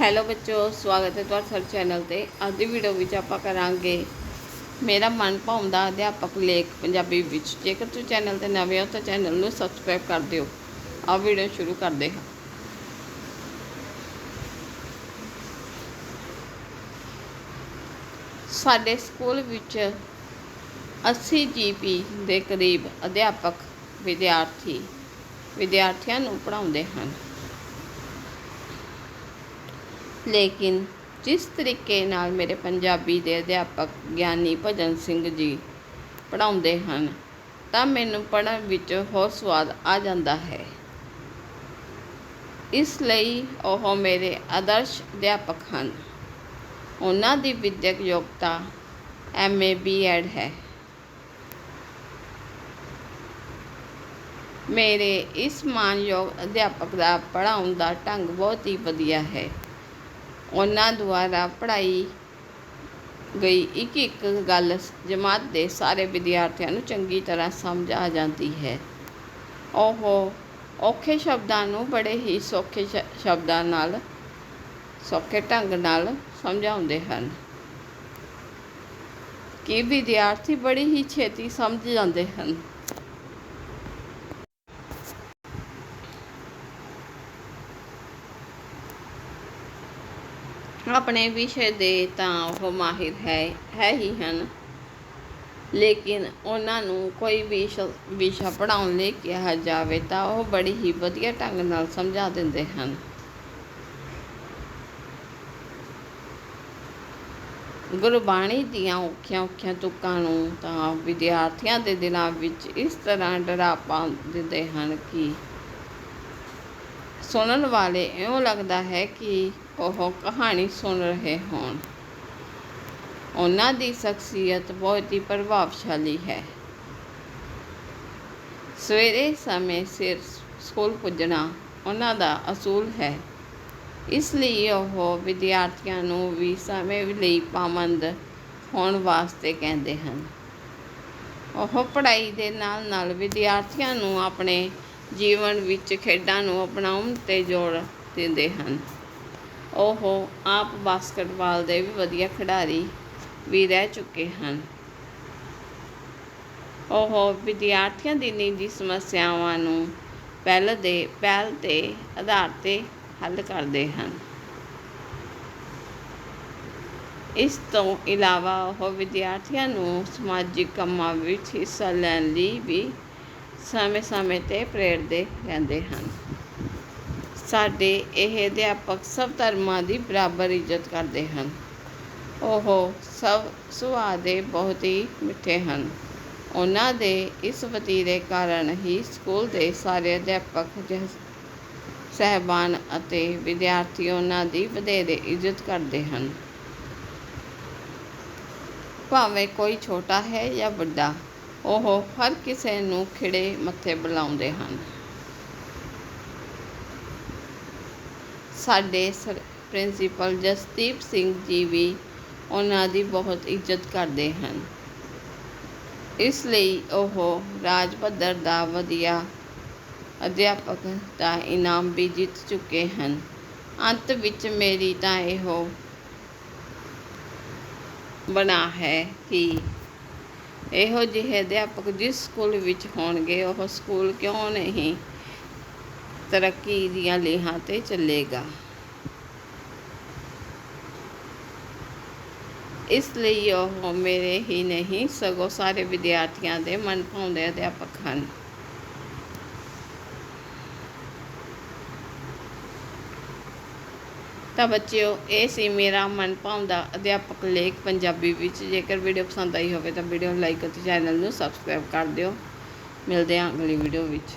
Hello ਬੱਚੋ, ਸਵਾਗਤ ਹੈ ਤੁਹਾਡਾ ਸਾਡੇ ਚੈਨਲ ਤੇ। ਅੱਜ ਦੀ ਵੀਡੀਓ ਵਿੱਚ ਆਪਾਂ ਕਰਾਂਗੇ ਮੇਰਾ ਮਨ ਭਾਉਂਦਾ ਅਧਿਆਪਕ ਲੇਖ ਪੰਜਾਬੀ ਵਿੱਚ। ਜੇਕਰ ਤੁਸੀਂ ਚੈਨਲ ਤੇ ਨਵੇਂ ਹੋ ਤਾਂ ਚੈਨਲ ਨੂੰ ਸਬਸਕ੍ਰਾਈਬ ਕਰ ਦਿਓ। ਆ ਵੀਡੀਓ ਸ਼ੁਰੂ ਕਰਦੇ ਹਾਂ। ਸਾਡੇ ਸਕੂਲ ਵਿੱਚ 80 ਜੀਪੀ ਦੇ ਕਰੀਬ ਅਧਿਆਪਕ ਵਿਦਿਆਰਥੀ ਵਿਦਿਆਰਥੀਆਂ ਨੂੰ ਪੜ੍ਹਾਉਂਦੇ ਹਨ। ਲੇਕਿਨ ਜਿਸ ਤਰੀਕੇ ਨਾਲ ਮੇਰੇ ਪੰਜਾਬੀ ਦੇ ਅਧਿਆਪਕ ਗਿਆਨੀ ਭਜਨ ਸਿੰਘ ਜੀ ਪੜ੍ਹਾਉਂਦੇ ਹਨ, ਤਾਂ ਮੈਨੂੰ ਪੜ੍ਹਨ ਵਿੱਚ ਹੋਰ ਸਵਾਦ ਆ ਜਾਂਦਾ ਹੈ। ਇਸ ਲਈ ਉਹ ਮੇਰੇ ਆਦਰਸ਼ ਅਧਿਆਪਕ ਹਨ। ਉਹਨਾਂ ਦੀ ਵਿਦਿਅਕ ਯੋਗਤਾ ਐਮਏ ਬੀਐਡ ਹੈ। ਮੇਰੇ ਇਸ ਮਾਨਯੋਗ ਅਧਿਆਪਕ ਦਾ ਪੜ੍ਹਾਉਣ ਦਾ ਢੰਗ ਬਹੁਤ ਹੀ ਵਧੀਆ ਹੈ। ਉਹਨਾਂ ਦੁਆਰਾ ਪੜ੍ਹਾਈ ਗਈ ਇੱਕ ਇੱਕ ਗੱਲ ਜਮਾਤ ਦੇ ਸਾਰੇ ਵਿਦਿਆਰਥੀਆਂ ਨੂੰ ਚੰਗੀ ਤਰ੍ਹਾਂ ਸਮਝ ਆ ਜਾਂਦੀ ਹੈ। ਉਹ ਔਖੇ ਸ਼ਬਦਾਂ ਨੂੰ ਬੜੇ ਹੀ ਸੌਖੇ ਸ਼- ਸ਼ਬਦਾਂ ਨਾਲ, ਸੌਖੇ ਢੰਗ ਨਾਲ ਸਮਝਾਉਂਦੇ ਹਨ। ਕਿ ਵਿਦਿਆਰਥੀ ਬੜੀ ਹੀ ਛੇਤੀ ਸਮਝ ਜਾਂਦੇ ਹਨ? ਆਪਣੇ ਵਿਸ਼ੇ ਦੇ ਤਾਂ ਉਹ ਮਾਹਿਰ ਹੈ ਹੈ ਹੀ ਹਨ। ਲੇਕਿਨ ਉਹਨਾਂ ਨੂੰ ਕੋਈ ਵੀ ਵਿਸ਼ਾ ਪੜ੍ਹਾਉਣ ਲਈ ਕਿਹਾ ਜਾਵੇ ਤਾਂ ਉਹ ਬੜੀ ਹੀ ਵਧੀਆ ਢੰਗ ਨਾਲ ਸਮਝਾ ਦਿੰਦੇ ਹਨ। ਗੁਰਬਾਣੀ ਦੀਆਂ ਔਖੀਆਂ ਔਖੀਆਂ ਤੁਕਾਂ ਨੂੰ ਤਾਂ ਵਿਦਿਆਰਥੀਆਂ ਦੇ ਦਿਲਾਂ ਵਿੱਚ ਇਸ ਤਰ੍ਹਾਂ ਡਰਾ ਪਾ ਦਿੰਦੇ ਹਨ ਕਿ ਸੁਣਨ ਵਾਲੇ ਇਉਂ ਲੱਗਦਾ ਹੈ ਕਿ ਉਹ ਕਹਾਣੀ ਸੁਣ ਰਹੇ ਹੋਣ। ਉਹਨਾਂ ਦੀ ਸ਼ਖਸੀਅਤ ਬਹੁਤ ਹੀ ਪ੍ਰਭਾਵਸ਼ਾਲੀ ਹੈ। ਸਵੇਰੇ ਸਮੇਂ ਸਿਰ ਸਕੂਲ ਪੁੱਜਣਾ ਉਹਨਾਂ ਦਾ ਅਸੂਲ ਹੈ। ਇਸ ਲਈ ਉਹ ਵਿਦਿਆਰਥੀਆਂ ਨੂੰ ਵੀ ਸਮੇਂ ਲਈ ਪਾਬੰਦ ਹੋਣ ਵਾਸਤੇ ਕਹਿੰਦੇ ਹਨ। ਉਹ ਪੜ੍ਹਾਈ ਦੇ ਨਾਲ ਨਾਲ ਵਿਦਿਆਰਥੀਆਂ ਨੂੰ ਆਪਣੇ ਜੀਵਨ ਵਿੱਚ ਖੇਡਾਂ ਨੂੰ ਅਪਣਾਉਣ ਤੇ ਜ਼ੋਰ ਦਿੰਦੇ ਹਨ। ਉਹ ਆਪ ਬਾਸਕਟਬਾਲ ਦੇ ਵੀ ਵਧੀਆ ਖਿਡਾਰੀ ਵੀ ਰਹਿ ਚੁੱਕੇ ਹਨ। ਉਹ ਵਿਦਿਆਰਥੀਆਂ ਦੀ ਨਿੱਜੀ ਸਮੱਸਿਆਵਾਂ ਨੂੰ ਪਹਿਲ ਦੇ ਪਹਿਲ ਦੇ ਆਧਾਰ ਤੇ ਹੱਲ ਕਰਦੇ ਹਨ। ਇਸ ਤੋਂ ਇਲਾਵਾ ਉਹ ਵਿਦਿਆਰਥੀਆਂ ਨੂੰ ਸਮਾਜਿਕ ਕੰਮਾਂ ਵਿੱਚ ਹਿੱਸਾ ਲੈਣ ਲਈ ਵੀ ਸਮੇਂ-ਸਮੇਂ ਤੇ ਪ੍ਰੇਰਦੇ ਰਹਿੰਦੇ ਹਨ। ਸਾਡੇ ਇਹ ਅਧਿਆਪਕ ਸਭ ਧਰਮਾਂ ਦੀ ਬਰਾਬਰ ਇੱਜ਼ਤ ਕਰਦੇ ਹਨ। ਉਹ ਸਭ ਸੁਭਾਅ ਦੇ ਬਹੁਤ ਹੀ ਮਿੱਠੇ ਹਨ। ਉਹਨਾਂ ਦੇ ਇਸ ਵਤੀਰੇ ਕਾਰਨ ਹੀ ਸਕੂਲ ਦੇ ਸਾਰੇ ਅਧਿਆਪਕ ਜ- ਸਹਿਬਾਨ ਅਤੇ ਵਿਦਿਆਰਥੀ ਉਹਨਾਂ ਦੀ ਵਧੇਰੇ ਇੱਜ਼ਤ ਕਰਦੇ ਹਨ। ਭਾਵੇਂ ਕੋਈ ਛੋਟਾ ਹੈ ਜਾਂ ਵੱਡਾ, ਉਹ ਹਰ ਕਿਸੇ ਨੂੰ ਖਿੜੇ ਮੱਥੇ ਬੁਲਾਉਂਦੇ ਹਨ। ਸਾਡੇ ਸਰ, ਪ੍ਰਿੰਸੀਪਲ ਜਸਦੀਪ ਸਿੰਘ ਜੀ ਵੀ ਉਹਨਾਂ ਦੀ ਬਹੁਤ ਇੱਜ਼ਤ ਕਰਦੇ ਹਨ। ਇਸ ਲਈ ਉਹ ਰਾਜ ਪੱਧਰ ਦਾ ਵਧੀਆ ਅਧਿਆਪਕ ਦਾ ਇਨਾਮ ਵੀ ਜਿੱਤ ਚੁੱਕੇ ਹਨ। ਅੰਤ ਵਿੱਚ ਮੇਰੀ ਤਾਂ ਇਹੋ ਬਣਾ ਹੈ ਕਿ ਇਹੋ ਜਿਹੇ ਅਧਿਆਪਕ ਜਿਸ ਸਕੂਲ ਵਿੱਚ ਹੋਣਗੇ, ਉਹ ਸਕੂਲ ਕਿਉਂ ਨਹੀਂ ਤਰੱਕੀ ਦੀਆਂ ਲੀਹਾਂ ਤੇ ਚੱਲੇਗਾ। ਇਸ ਲਈ ਉਹ ਮੇਰੇ ਹੀ ਨਹੀਂ, ਸਗੋਂ ਸਾਰੇ ਵਿਦਿਆਰਥੀਆਂ ਦੇ ਮਨ ਭਾਉਂਦੇ ਅਧਿਆਪਕ ਹਨ। ਤਾਂ ਬੱਚਿਓ, ਇਹ ਸੀ ਮੇਰਾ ਮਨ ਭਾਉਂਦਾ ਅਧਿਆਪਕ ਲੇਖ ਪੰਜਾਬੀ ਵਿੱਚ। ਜੇਕਰ ਵੀਡੀਓ ਪਸੰਦ ਆਈ ਹੋਵੇ ਤਾਂ ਵੀਡੀਓ ਨੂੰ ਲਾਈਕ ਅਤੇ ਚੈਨਲ ਨੂੰ ਸਬਸਕ੍ਰਾਈਬ ਕਰ ਦਿਓ। ਮਿਲਦੇ ਹਾਂ ਅਗਲੀ ਵੀਡੀਓ ਵਿੱਚ।